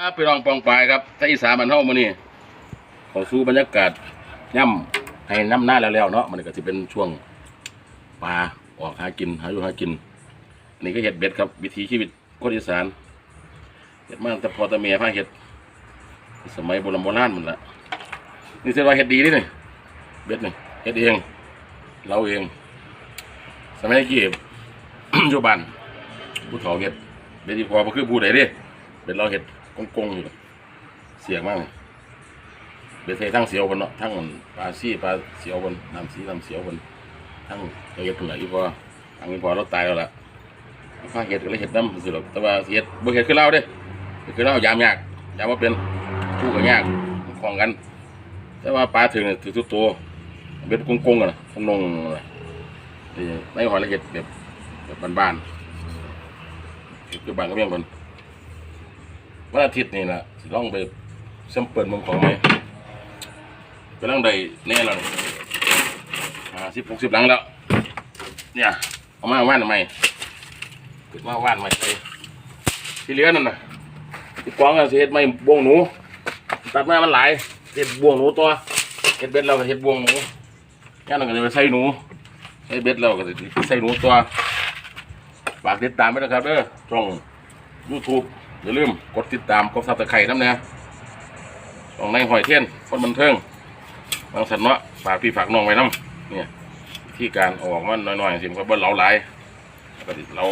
ครับพี่น้องปองปายครับถ้าอีสานมันเท่ามานี่ขอสู้บรรยากาศย่ำให้น้ำหน้าแล้วๆเนาะมันก็จะเป็นช่วงปลาออกหากินหาอยู่หากินอันนี้ก็เห็ดเบ็ดครับ วิถีชีวิตคนอีสานเห็ดมาตั้งแต่พอตะเมียพาเห็ด สมัยโบราณโบราณมันละนี่เสียว่าเห็ดดีนี่นี่เบ็ดนี่เห็ดเอง เราเอง สมัยกี้อยู่บ้านผู้เฒ่าเห็ดเบ็ดที่พอบ่คือผู้ใดเด้เป็นเราเห็ด กงๆอยู่เสียงมากเลยเบ็ดใส่ทั้งเสียวบนเนาะทั้งปลาซี่ปลาเสียวบนน้ำสีน้ำเสียวบนทั้งเห็ดตัวไหนอีพอทั้งอีพอเราตายแล้วล่ะฟ้าเห็ดก็เลยเห็ดน้ำสิหรอกแต่ว่าเห็ดบ่เห็ดคือเราเด้คือเรายามยากยามว่าเป็นคู่กับยากคล้องกัน แต่ว่าปลาถึงถือทุกตัวเบ็ดกงๆกันนะทำนงน่ะนี่ในหอยละเห็ดแบบแบบบ้านๆเห็ดคือบานก็เพียงคน วันอาทิตย์นี่นะสิลองไปเซมเปิลมืองของไหมกำลังได้แน่แล้วห้าสิบหกสิบหลังแล้ว เนี่ย เอามาว่านทำไมเกิดมาว่านมาใช่ที่เหลือนั่นน่ะที่กวางกันสิเฮ็ดไม่บ่วงหนู ตัดมามันหลายเฮ็ดบ่วงหนูตัวเฮ็ดเบ็ดเราก็เฮ็ดบ่วงหนูย่านนั้นก็จะไปใส่หนูใส่เบ็ดเราก็จะใส่หนูตัวฝากติดตามไว้นะครับเด้อช่อง YouTube อย่าลืมกดติดตามกดซับสไครต์น้ำเนี่ยของในหอยเทียนคนบันเทิงบางสันเนาะฝากพี่ฝากน้องไว้น้ำเนี่ยที่การออกมันน้อยๆสิมันก็บ่เหลาหลายแล้วก็ดิเหลา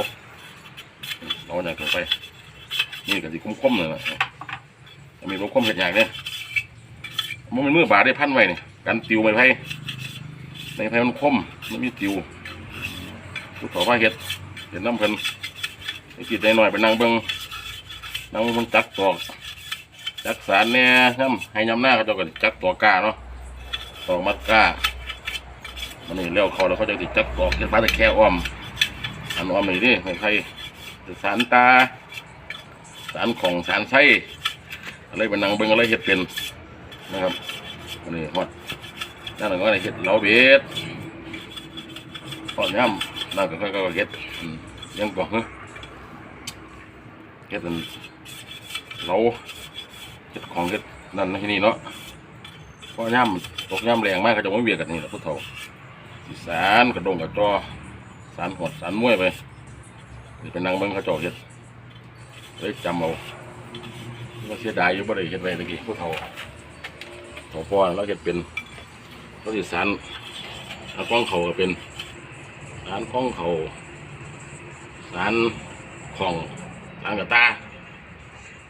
เหลาอย่างเกินไป นี่ก็สิคุ้มๆเลยนะมีรถคุ้มเห็ดอย่างเนี่ยมันเป็นมือบาได้พันไว้เนี่ยกันติวไม้ไผ่ในไผ่มันคมมันมีติวผู้ถอว่าเห็ดเห็ดน้ำเพิ่นไอ้กิดได้หน่อยไปนั่งเบิ่ง น้ำมันจักตอกจักสารเนี่ยน้ำให้ยำหน้าเขาเจะกันจักตัวกาเนาะตอกมัดกามันนี่เลี้ยวเขาแล้วเขาจะติดจักตอกเห็นปลาตะแค่อ้อมอันอ้อมนี่ดิไม่ใช่สารตา สารของสารไส้อะไรเป็นนางเบิ้งอะไรเห็ดเป็นนะครับอันนี้ฮอดนั่นก็อะไรเห็ดเหลาเบ็ดฮอดย่ำนั่นก็ก็เห็ดยังก่อนเฮ้เฮ็ดอัน เราเฮ็ดของเฮ็ดนั่นที่นี่เนาะเพราะย่ำตกย่ำแรงมากเขาจะไม่เบียดกันนี่แหละพุทธเฒ่าสิสารกระดงกระจอสารหดสารมวยไปนี่เป็นนางเบิ้งเขาจาะเฮ็ดเลยจำเอาว่าเสียดายอยู่บ่ได้เฮ็ดไว้ตะกี้พุทธเฒ่าเขาพ่อเราเฮ็ดเป็นเราสิสารสารกล้องเขาก็เป็นสารกล้องเขาสารของทางกับตา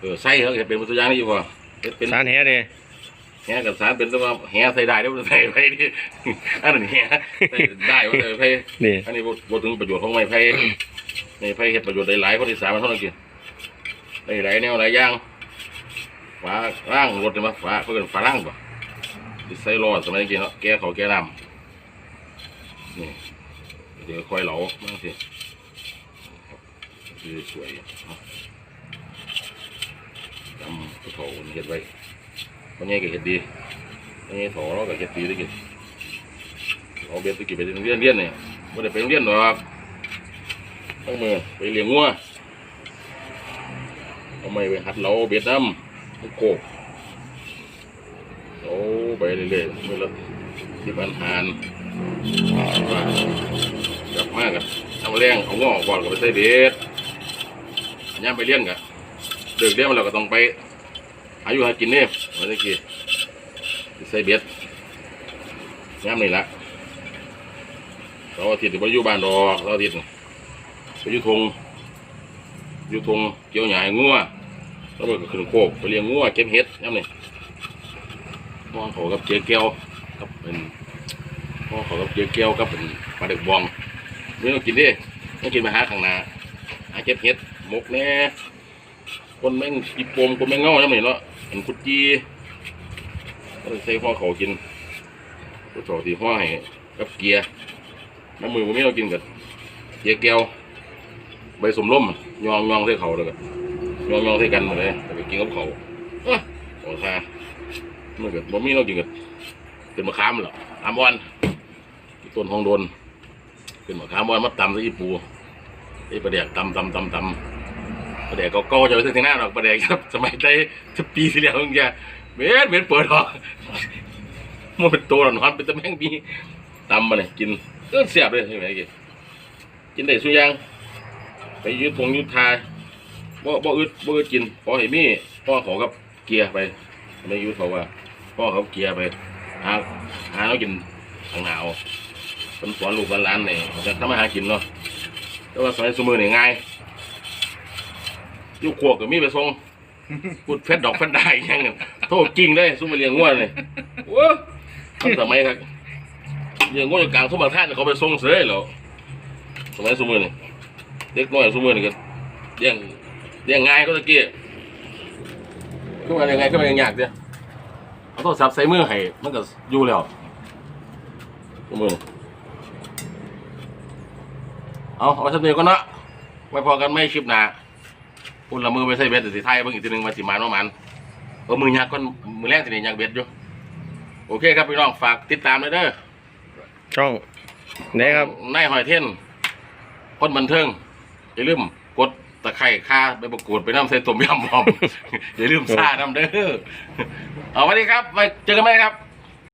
เออไส้เขาเห็ดเป็นตัวอย่างนี่อยู่ป่ะเห็ดเป็นสารแหเด้แหกับสารเป็นตัวว่าแหใส่ได้ได้บ่ใส่ไปนี่อันนั้นแหใส่ได้ว่าใส่ไปนี่อันนี้บ่บ่ถึงประโยชน์ของไม้ไผ่ในไผ่เห็ดประโยชน์ได้หลายคนที่สามมันเท่านั้นกินได้หลายแนวหลายอย่างฝาล่างรถเนี่ยมาฝาเพื่อนฝาล่างป่ะที่ใส่รอดสมัยกี้เนาะแก้เขาวแก้น้ำนี่เดี๋ยวค่อยเหลาบ้างสิคือสวย เนาะจำผู้โถเห็ดไว้คนนี้ก็เห็ดดีคนนี้โถเราก็เห็ดดีได้กินเอาเบ็ดไปกินไปโรงเรียนเรียนเนี่ยไม่ได้ไปโรงเรียนหรอกต้องมือไปเลี้ยงงัวเอาไม่ไปหัดเราเบ็ดน้ำลูกโกกโอ้ไปเรื่อยๆเมื่อละที่ปัญหารกลับมากันเอาแรงเอาง้อกก่อนก็ไปใส่เบ็ดย่ามไปเลี้ยงกันเด็กเลี้ยงเราก็ต้องไป หายู่หากินเนี่ยเมื่อกี้ใส่เบ็ดย่ำนี่ละเราอาทิตย์ไปอยู่บ้านดอกเราอาทิตย์ไปอยู่ทงอยู่ทงเกี่ยวใหญ้าให้งัวแล้วมันก็ขึ้นโคกไปเลี้ยงงัวเก็บเห็ดย่ำนี่มองเขากับเจียแก้วกับเป็นมองเขากับเจียแก้วกับเป็นปลาเด็กบองไม่ต้องกินดิต้องกินมาหาข้างหน้าหาเก็บเห็ดมกแน่คนแม่งอีโปมคนแม่งเงาจังเลยเนาะ เป็นคุดจีก็ใส่พ่อเขากินก็สอที่พ่อให้กับเกียร์น้ำมือผมไม่เรากินกับเกียร์แก้วใบสมร่มยองยองใส่เขาเลยกับยองยองใส่กันหมดเลยแต่ไปกินกับเขาอ้อโอ้ท่าเมื่อเกิดบ่มีเรากินกับเป็นมะขามเหรอขามอ่อนต้นทองโดนเป็นมะขามอ่อนมาตำใส่อีปูไอ้ประเดี๋ยวตำตำตำตำ ประเดี๋ยวก็จะไปถึงหน้าหรอกประเดี๋ยวครับสมัยใจสิบปีที่แล้วมึงจะเบ็ดเบ็ดเปิดหรอกมันเป็นตัวหนอนเป็นตะแมงมีตำมาเลยกินก็เสียบเลยใช่ไหมกินกินได้สุยังไปยืดทงยืดทายบ่บ่อึดบ่อึดกินพอเห็นมี่พ่อเขอกับเกียร์ไปไม่ยืดเขาว่าพ่อเขาเกียร์ไปหาหาแล้วกินทางหนาวเป็นสอนลูกหลานเนี่ยจะทำมาหากินเนาะแต่ว่าสมัยสมือเนี่ยง่าย ลูกขวกก็มีไปส่งพูดเฟดดอกเฟดได้ยังเนี่ยโทษจริงได้ซุ่มมาเลี้ยงง้วเลยโอ้ทำสมัยครับเลี้ยงง้วอยู่กลางทุ่งบางท่านเขาไปส่งเสยเหรอสมัยซุ่มมือนี่เด็กน้อยซุ่มมือนี่ก็เลี้ยงเลี้ยงง่ายก็ตะกี้ขึ้นมายังไงขึ้นมายังยากเนี่ยเอาโทรศัพท์ใส่มือให้มันก็อยู่แล้วซุ่มมือนี่เอาเอาไปสักเดียวก็เนาะไว้พอกันไม่คลิปหนา พุ่นละมือไปใส่เบ็ดแต่สิไทยเบิ่งอีกทีหนึงมาสิมาโนมันเออมือยักก้อนมือแรกสิเนี่ยยักเบ็ดอยู่โอเคครับพี่น้องฝากติดตามเลยเด้อช่องไหนครับ นายหอยเท่นคนบันเทิงอย่าลืมกดตะไคร่ค่าไปประกวดไปน้ำใส่ต้มยำพร้อม อย่าลืมซ่าน้ำเด้อเอาไว้ดีครับไว้เจอกันไหมครับ